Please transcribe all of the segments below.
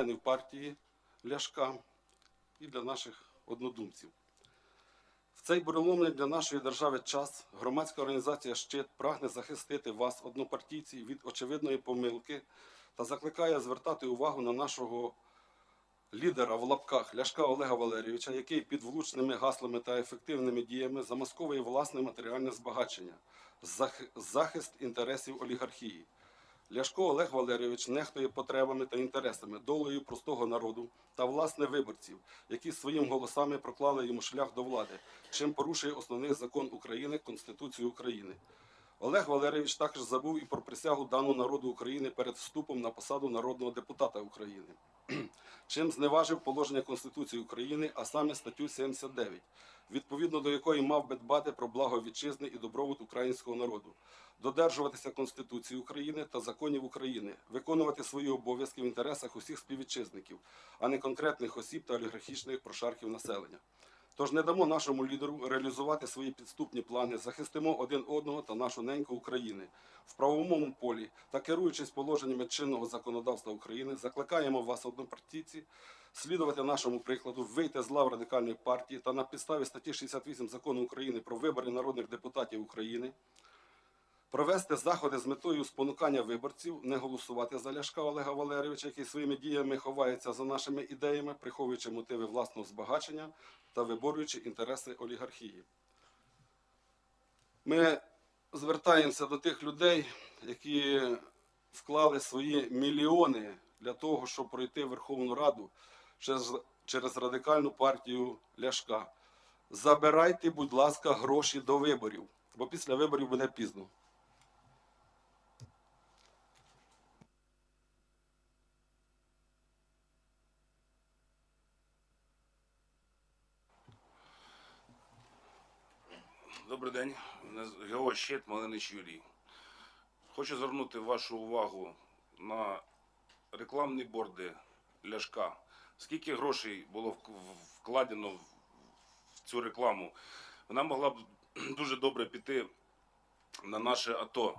членів партії Ляшка і для наших однодумців. В цей переломний для нашої держави час громадська організація Щит прагне захистити вас, однопартійці, від очевидної помилки та закликає звертати увагу на нашого лідера в лапках Ляшка Олега Валерійовича, який під влучними гаслами та ефективними діями замасковує власне матеріальне збагачення, захист інтересів олігархії. Ляшко Олег Валерійович нехтує потребами та інтересами, долею простого народу та власне виборців, які своїм голосами проклали йому шлях до влади, чим порушує основний закон України Конституцію України. Олег Валерійович також забув і про присягу дану народу України перед вступом на посаду народного депутата України, чим зневажив положення Конституції України, а саме статтю 79, відповідно до якої мав би дбати про благо вітчизни і добробут українського народу, додержуватися Конституції України та законів України, виконувати свої обов'язки в інтересах усіх співвітчизників, а не конкретних осіб та олігархічних прошарків населення. Тож не дамо нашому лідеру реалізувати свої підступні плани, захистимо один одного та нашу неньку України в правовому полі та керуючись положеннями чинного законодавства України, закликаємо вас, однопартійці, слідувати нашому прикладу, вийти з лав радикальної партії та на підставі статті 68 закону України про вибори народних депутатів України. Провести заходи з метою спонукання виборців, не голосувати за Ляшка Олега Валерійовича, який своїми діями ховається за нашими ідеями, приховуючи мотиви власного збагачення та виборюючи інтереси олігархії. Ми звертаємося до тих людей, які вклали свої мільйони для того, щоб пройти Верховну Раду через, через радикальну партію Ляшка. Забирайте, будь ласка, гроші до виборів, бо після виборів буде пізно. Добрий день, з- Малинич Юрій. Хочу звернути вашу увагу на рекламні борди Ляшка. Скільки грошей було вкладено в- в цю рекламу? Вона могла б дуже добре піти на наше АТО,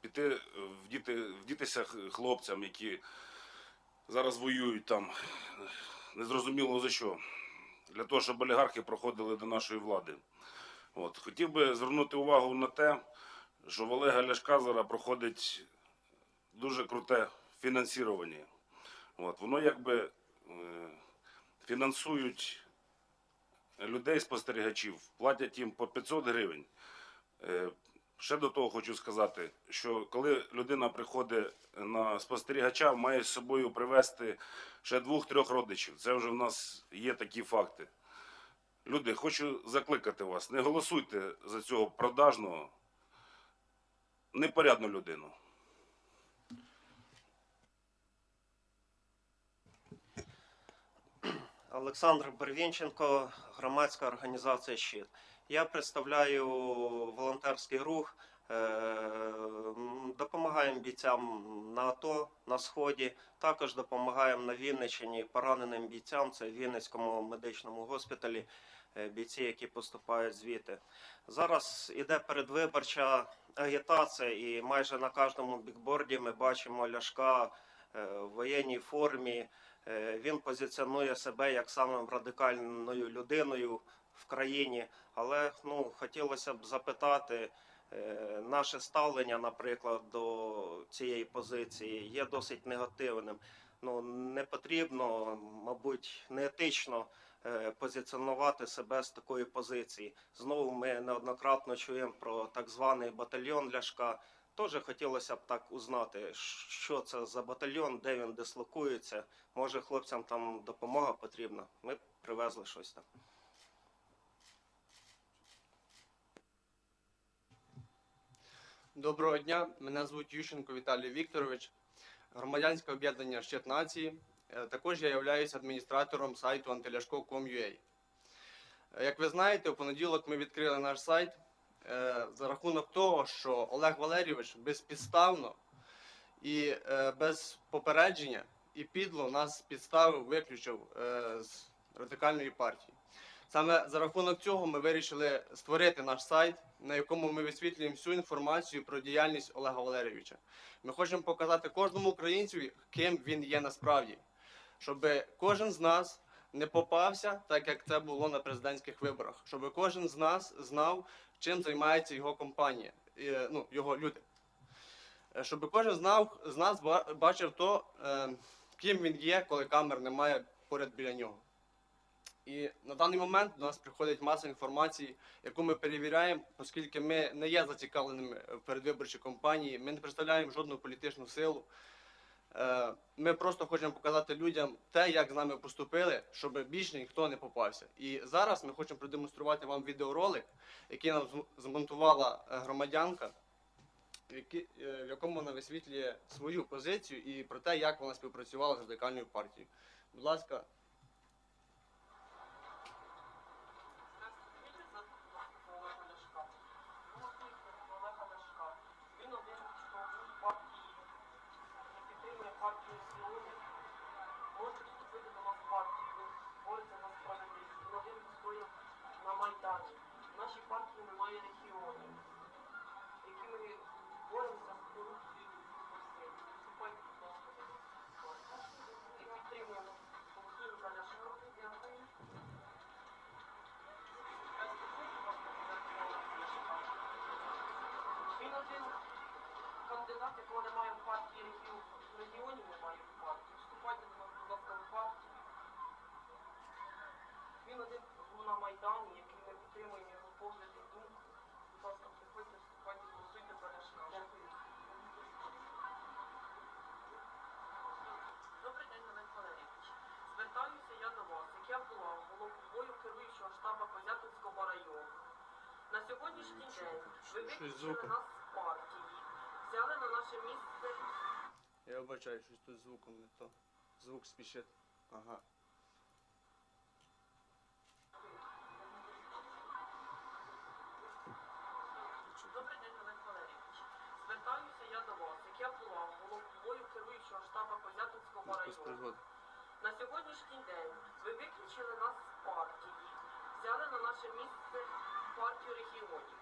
піти е, вдіти, вдітися хлопцям, які зараз воюють там, незрозуміло за що, для того, щоб олігархи проходили до нашої влади. От. Хотів би звернути увагу на те, що в Олега Ляшка зараз проходить дуже круте фінансування. От. Воно якби е, фінансують людей спостерігачів, платять їм по 500 гривень. Е, ще до того хочу сказати, що коли людина приходить на спостерігача, має з собою привезти ще двох-трьох родичів. Це вже в нас є такі факти. Люди, хочу закликати вас, не голосуйте за цього продажного, непорядну людину. Олександр Бервінченко, громадська організація Щит. Я представляю волонтерський рух. е, Допомагаємо бійцям на АТО на сході. Також допомагаємо на Вінниччині пораненим бійцям. Це в Вінницькому медичному госпіталі. Е, Бійці, які поступають звідти. Зараз іде передвиборча агітація, і майже на кожному бікборді ми бачимо ляшка е, в воєнній формі. Е, Він позиціонує себе як самим радикальною людиною в країні. Але ну, хотілося б запитати, наше ставлення, наприклад, до цієї позиції є досить негативним. Ну, не потрібно, мабуть, неетично е, позиціонувати себе з такої позиції. Знову ми неоднократно чуємо про так званий батальйон Ляшка. Теж хотілося б так узнати, що це за батальйон, де він дислокується. Може, хлопцям там допомога потрібна. Ми привезли щось там. Доброго дня, мене звуть Ющенко Віталій Вікторович, громадянське об'єднання Щит нації. Е, Також я являюся адміністратором сайту antiляшко.com.ua. Е, Як ви знаєте, у понеділок ми відкрили наш сайт е, за рахунок того, що Олег Валерійович безпідставно і без попередження і підло нас підставив, виключив з радикальної партії. Саме за рахунок цього ми вирішили створити наш сайт, на якому ми висвітлюємо всю інформацію про діяльність Олега Валерійовича. Ми хочемо показати кожному українцю, ким він є насправді. щоб кожен з нас не попався, так як це було на президентських виборах, щоб кожен з нас знав, чим займається його компанія, ну, його люди. Е, Щоб кожен знав, з нас бачив то, е, ким він є, коли камер немає поряд біля нього. І на даний момент до нас приходить маса інформації, яку ми перевіряємо, оскільки ми не є зацікавленими в передвиборчій кампанії, ми не представляємо жодну політичну силу. Е, Ми просто хочемо показати людям те, як з нами поступили, щоб більше ніхто не попався. І зараз ми хочемо продемонструвати вам відеоролик, який нам змонтувала е, громадянка, е, в якому вона висвітлює свою позицію і про те, як вона співпрацювала з радикальною партією. Будь ласка, Олега Ляшка. Голосуйте за Олега Ляшка. Він один хто був в партії, підтримує партію сьогодні. Можете вступити до нас в партію, він бореться за справедливість. Він один стояв на Майдані. В нашій партії немає регіонів, які ми боремося з корупцією по всій. Вступайте, будь ласка, до нас в партію. І підтримуємо. Голосуємо за Ляшка. Дякую. Він один кандидат, якого немає в партії регіонів, регіонів немає в партії. Вступайте до нас, будь ласка, в партію. Він один був на Майдані, який ми підтримуємо його погляди і думку. Будь ласка, приходьте, вступайте, голосуйте за Ляшка. Дякую. Добрий день, Олег Валерійович. Звертаюся я до вас, як я була головою керуючого штабу Козятинського району. На сьогоднішній день ви виключили нас з партії, взяли на наше місце. я вибачаю, щось тут звуком не то. Звук спішить. Ага. Добрий день, Олег Валерійович. Звертаюся я до вас, як я була головою керуючого штабу Козятинського району. На сьогоднішній день ви виключили нас з партії, взяли на наше місце партію регіонів.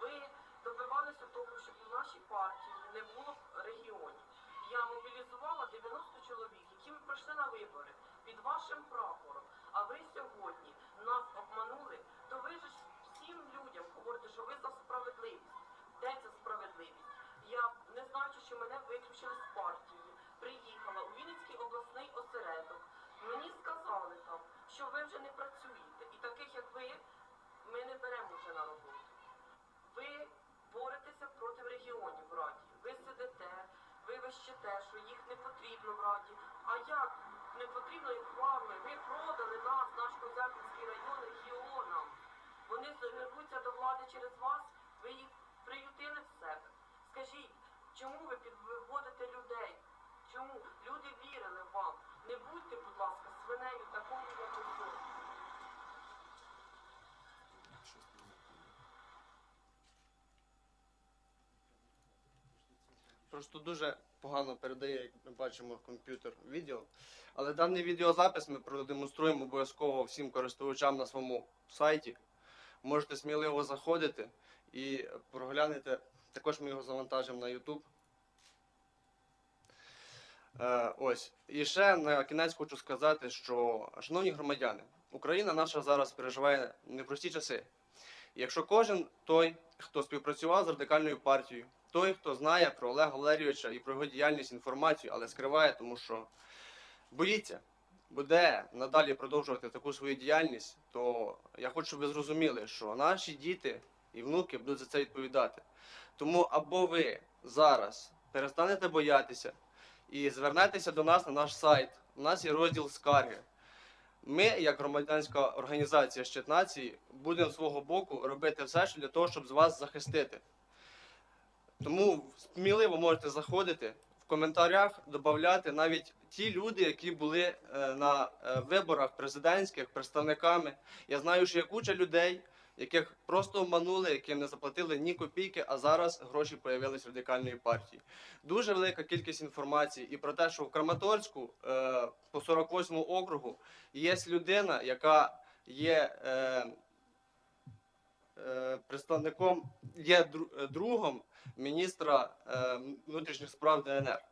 Ви добивалися того, щоб у нашій партії не було регіонів. Я мобілізувала 90 чоловік, які ми пройшли на вибори під вашим прапором. А ви сьогодні нас обманули, то ви ж всім людям говорите, що ви за справедливість. Де ця справедливість? Я, не знаючи, що мене виключили з партії, приїхала у Вінницький обласний осередок. Мені сказали там, що ви вже не працюєте, і таких як ви ми не беремо вже на роботу. Ви боретеся проти регіонів в Раді. Ви сидите, ви вищите, що їх не потрібно в Раді. А як не потрібно їх вами? Ви продали нас, наш Козаківський район регіонам. Вони рвуться до влади через вас, ви їх приютили в себе. Скажіть, чому ви підводите людей? Чому люди вірили вам? Не будьте, будь ласка, свинею такою, як ви. Просто дуже погано передає, як ми бачимо, комп'ютер відео. Але даний відеозапис ми продемонструємо обов'язково всім користувачам на своєму сайті. Можете сміливо заходити і проглянете. Також ми його завантажимо на YouTube. Е, ось. І ще на кінець хочу сказати, що, шановні громадяни, Україна наша зараз переживає непрості часи. Якщо кожен той, хто співпрацював з радикальною партією, той, хто знає про Олега Валерійовича і про його діяльність інформацію, але скриває, тому що боїться, буде надалі продовжувати таку свою діяльність, то я хочу, щоб ви зрозуміли, що наші діти і внуки будуть за це відповідати. Тому або ви зараз перестанете боятися і звернетеся до нас на наш сайт. У нас є розділ скарги. Ми, як громадянська організація «Щит нації, будемо свого боку робити все що для того, щоб з вас захистити. Тому сміливо можете заходити в коментарях, додати навіть ті люди, які були е, на е, виборах президентських представниками. Я знаю, що є куча людей, яких просто обманули, яким не заплатили ні копійки, а зараз гроші появились радикальної партії. Дуже велика кількість інформації і про те, що в Краматорську е, по 48 округу є людина, яка є. Е, е, Представником є е, другом міністра е, внутрішніх справ ДНР.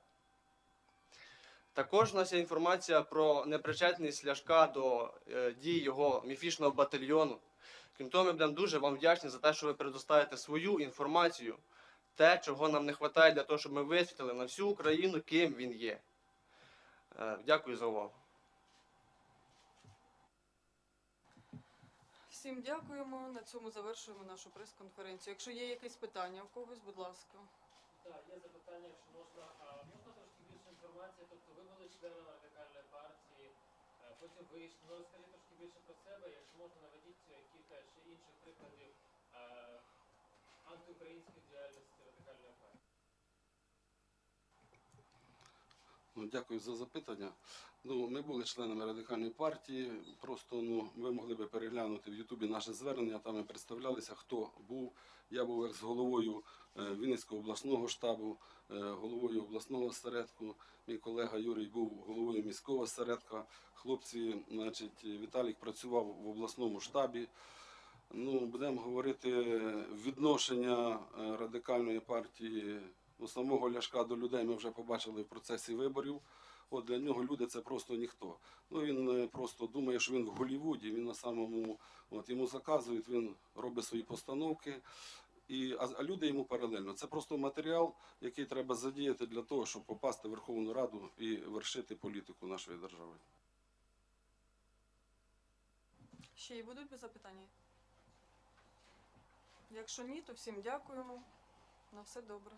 Також у нас є інформація про непричетність Ляшка до дій його міфічного батальйону. Крім того, ми будемо дуже вам вдячні за те, що ви предоставите свою інформацію, те, чого нам не вистачає для того, щоб ми висвітлили на всю Україну, ким він є. Е, Дякую за увагу. Всім дякуємо. На цьому завершуємо нашу прес-конференцію. Якщо є якісь питання в когось, будь ласка. Так, є запитання, якщо можна. А можна трошки більше інформації? Тобто ви були е, потім вийшли. Ну розкажіть трошки більше про себе, якщо можна наведіть кілька ще інших прикладів е, антиукраїнської діяльності радикальної партії. Ну, дякую за запитання. Ну, ми були членами радикальної партії. Просто ну, ви могли би переглянути в Ютубі наше звернення. Там ми представлялися, хто був. Я був екс-головою е, Вінницького обласного штабу, е, головою обласного осередку. Мій колега Юрій був головою міського осередка. Хлопці, значить, Віталік працював в обласному штабі. Ну, будемо говорити відношення е, радикальної партії ну, самого Ляшка до людей ми вже побачили в процесі виборів. От для нього люди це просто ніхто. Ну він е, просто думає, що він в Голлівуді, він на самому от йому заказують, він робить свої постановки. І, а, а люди йому паралельно. Це просто матеріал, який треба задіяти для того, щоб попасти в Верховну Раду і вершити політику нашої держави. Ще й будуть запитання? Якщо ні, то всім дякуємо. На все добре.